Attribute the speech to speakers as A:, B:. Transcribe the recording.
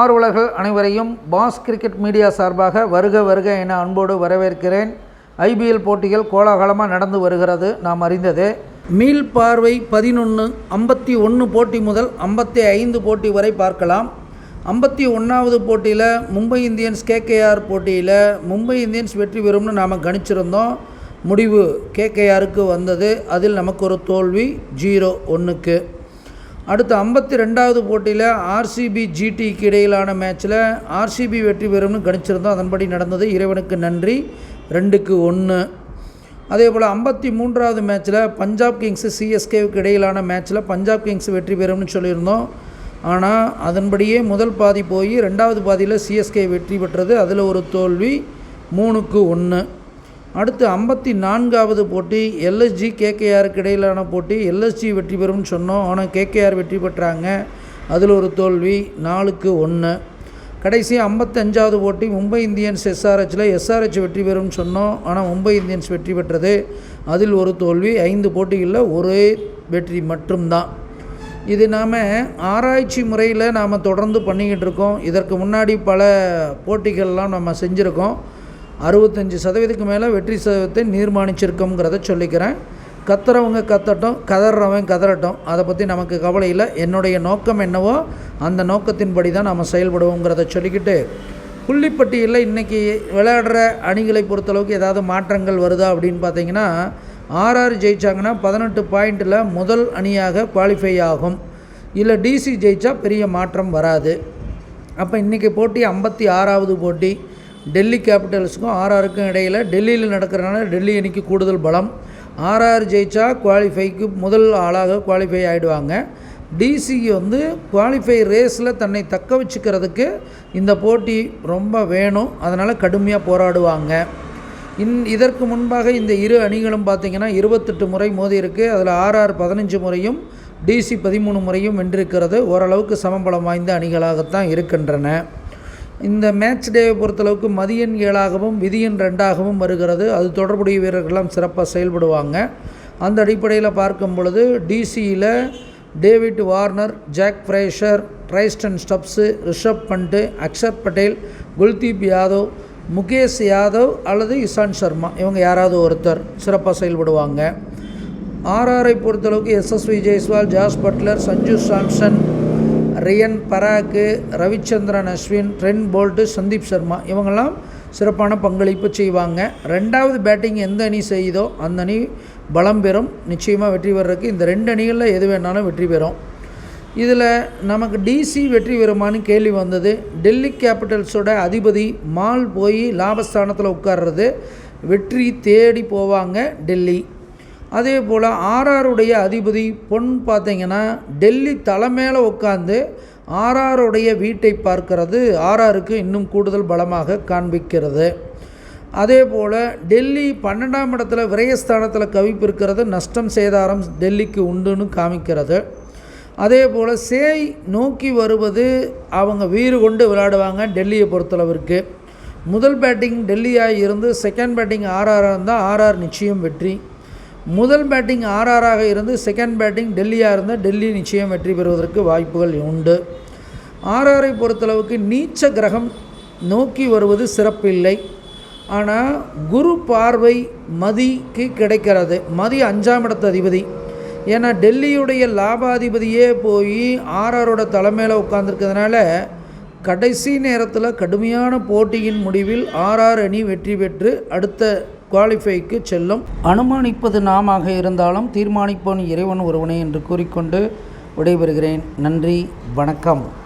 A: ஆர்வலர்கள் அனைவரையும் pass cricket media சார்பாக வருக வருக என அன்போடு வரவேற்கிறேன். ஐபிஎல் போட்டிகள் கோலாகலமாக நடந்து வருகிறது. நாம் அறிந்தது மீள் பார்வை பதினொன்று ஐம்பத்தி ஒன்று போட்டி முதல் ஐம்பத்தி ஐந்து போட்டி வரை பார்க்கலாம். ஐம்பத்தி ஒன்றாவது போட்டியில் மும்பை இந்தியன்ஸ் கேகேஆர் போட்டியில் மும்பை இந்தியன்ஸ் வெற்றி பெறும்னு நாம் கணிச்சிருந்தோம். முடிவு கேகேஆருக்கு வந்தது. அதில் நமக்கு ஒரு தோல்வி ஜீரோ ஒன்றுக்கு அடுத்து ஐம்பத்தி ரெண்டாவது போட்டியில் ஆர்சிபி ஜிடிக்கு இடையிலான மேட்ச்சில் ஆர்சிபி வெற்றி பெறும்னு கணிச்சிருந்தோம். அதன்படி நடந்தது. இறைவனுக்கு நன்றி. ரெண்டுக்கு ஒன்று அதே போல் ஐம்பத்தி மூன்றாவது மேட்ச்சில் பஞ்சாப் கிங்ஸு சிஎஸ்கேவுக்கு இடையிலான மேட்ச்சில் பஞ்சாப் கிங்ஸ் வெற்றி பெறும்னு சொல்லியிருந்தோம். ஆனால் அதன்படியே முதல் பாதி போய் ரெண்டாவது பாதியில் சிஎஸ்கே வெற்றி பெற்றது. அதில் ஒரு தோல்வி. மூணுக்கு ஒன்று அடுத்து ஐம்பத்தி நான்காவது போட்டி எல்எஸ்ஜி கேகேஆருக்கு இடையிலான போட்டி. எல்எஸ்ஜி வெற்றி பெறும்னு சொன்னோம். ஆனால் கேகேஆர் வெற்றி பெற்றாங்க. அதில் ஒரு தோல்வி நாலுக்கு ஒன்று கடைசி ஐம்பத்தஞ்சாவது போட்டி மும்பை இந்தியன்ஸ் எஸ்ஆர்ஹெச்சில் எஸ்ஆர்ஹெச் வெற்றி பெறும்னு சொன்னோம். ஆனால் மும்பை இந்தியன்ஸ் வெற்றி பெற்றது. அதில் ஒரு தோல்வி ஐந்து போட்டிகளில் ஒரே வெற்றி மட்டும்தான். இது நாம் ஆராய்ச்சி முறையில் நாம் தொடர்ந்து பண்ணிக்கிட்டு இருக்கோம். இதற்கு முன்னாடி பல போட்டிகள்லாம் நம்ம செஞ்சுருக்கோம். அறுபத்தஞ்சி சதவீதத்துக்கு மேலே வெற்றி சதவீதத்தை நிர்மாணிச்சிருக்கோங்கிறத சொல்லிக்கிறேன். கத்துறவங்க கத்தட்டும் கதறவன் கதறட்டும். அதை பற்றி நமக்கு கவலை இல்லை. என்னுடைய நோக்கம் என்னவோ அந்த நோக்கத்தின்படி தான் நம்ம செயல்படுவோங்கிறத சொல்லிக்கிட்டு புள்ளிப்பட்டியில் இன்றைக்கி விளையாடுற அணிகளை பொறுத்தளவுக்கு ஏதாவது மாற்றங்கள் வருதா அப்படின்னு பார்த்தீங்கன்னா ஆர்ஆர் ஜெயித்தாங்கன்னா பதினெட்டு பாயிண்டில் முதல் அணியாக குவாலிஃபை ஆகும். இல்லை டிசி ஜெயித்தா பெரிய மாற்றம் வராது. அப்போ இன்றைக்கி போட்டி ஐம்பத்தி ஆறாவது போட்டி. டெல்லி கேபிட்டல்ஸுக்கும் ஆர்ஆருக்கும் இடையில் டெல்லியில் நடக்கிறனால டெல்லி அணிக்கு கூடுதல் பலம். ஆர்ஆர் ஜெயிச்சா குவாலிஃபைக்கு முதல் ஆளாக குவாலிஃபை ஆகிடுவாங்க டிசி வந்து குவாலிஃபை ரேஸில் தன்னை தக்க வச்சுக்கிறதுக்கு இந்த போட்டி ரொம்ப வேணும். அதனால் கடுமையாக போராடுவாங்க. இன் இதற்கு முன்பாக இந்த இரு அணிகளும் பார்த்திங்கன்னா இருபத்தெட்டு முறை மோதி இருக்குது அதில் ஆர்ஆர் பதினஞ்சு முறையும் டிசி பதிமூணு முறையும் வென்றிருக்கிறது. ஓரளவுக்கு சமபலம் வாய்ந்த அணிகளாகத்தான் இருக்கின்றன. இந்த மேட்ச் டேவை பொறுத்தளவுக்கு மதியன் ஏழாகவும் விதியன் ரெண்டாகவும் வருகிறது. அது தொடர்புடைய வீரர்கள்லாம் சிறப்பாக செயல்படுவாங்க. அந்த அடிப்படையில் பார்க்கும் பொழுது டிசியில் David Warner Jake Fraser Tristan Stubbs Rishabh Pant Axar Patel Kuldeep Yadav Mukesh Yadav அல்லது இசான் சர்மா. இவங்க யாராவது ஒருத்தர் சிறப்பாக செயல்படுவாங்க. ஆர்ஆரை பொறுத்தளவுக்கு Yashasvi Jaiswal Jos Buttler Sanju Samson Riyan Parag Ravichandran Ashwin Trent Boult Sandeep Sharma இவங்கெல்லாம் சிறப்பான பங்களிப்பு செய்வாங்க. ரெண்டாவது பேட்டிங் எந்த அணி செய்யுதோ அந்த அணி பலம் பெறும். நிச்சயமாக வெற்றி பெறதுக்கு இந்த ரெண்டு அணிகளில் எது வேணாலும் வெற்றி பெறும். இதில் நமக்கு டிசி வெற்றி பெறுமான்னு கேள்வி வந்தது. டெல்லி கேபிட்டல்ஸோட அதிபதி மால் போய் லாபஸ்தானத்தில் உட்கார்றது. வெற்றி தேடி போவாங்க டெல்லி. அதே போல் ஆர்ஆருடைய அதிபதி பொன் பார்த்திங்கன்னா டெல்லி தலைமையில் உட்காந்து ஆர்ஆருடைய வீட்டை பார்க்கிறது. ஆர்ஆருக்கு இன்னும் கூடுதல் பலமாக காண்பிக்கிறது. அதே போல் டெல்லி பன்னெண்டாம் இடத்துல விரயஸ்தானத்தில் கவிப்பு இருக்கிறது நஷ்டம் சேதாரம் டெல்லிக்கு உண்டுன்னு காமிக்கிறது. அதே போல் சேய் நோக்கி வருவது அவங்க வீறு கொண்டு விளையாடுவாங்க டெல்லியை பொறுத்தளவிற்கு. முதல் பேட்டிங் டெல்லியாக இருந்து செகண்ட் பேட்டிங் ஆர்ஆராக இருந்தால் ஆர்ஆர் நிச்சயம் வெற்றி. முதல் பேட்டிங் ஆர்ஆராக இருந்து செகண்ட் பேட்டிங் டெல்லியாக இருந்தால் டெல்லி நிச்சயம் வெற்றி பெறுவதற்கு வாய்ப்புகள் உண்டு. ஆர்ஆரை பொறுத்தளவுக்கு நீச்ச கிரகம் நோக்கி வருவது சிறப்பில்லை. ஆனால் குரு பார்வை மதிக்கு கிடைக்கிறது. மதி அஞ்சாம் இடத்து அதிபதி. ஏன்னா டெல்லியுடைய லாபாதிபதியே போய் ஆர்ஆரோட தலைமையில் உட்காந்துருக்கிறதுனால கடைசி நேரத்தில் கடுமையான போட்டியின் முடிவில் ஆர்ஆர் அணி வெற்றி பெற்று அடுத்த குவாலிஃபைக்கு செல்லும். அனுமானிப்பது நாமாக இருந்தாலும் தீர்மானிப்பவன் இறைவன் ஒருவனே என்று கூறிக்கொண்டு விடைபெறுகிறேன். நன்றி வணக்கம்.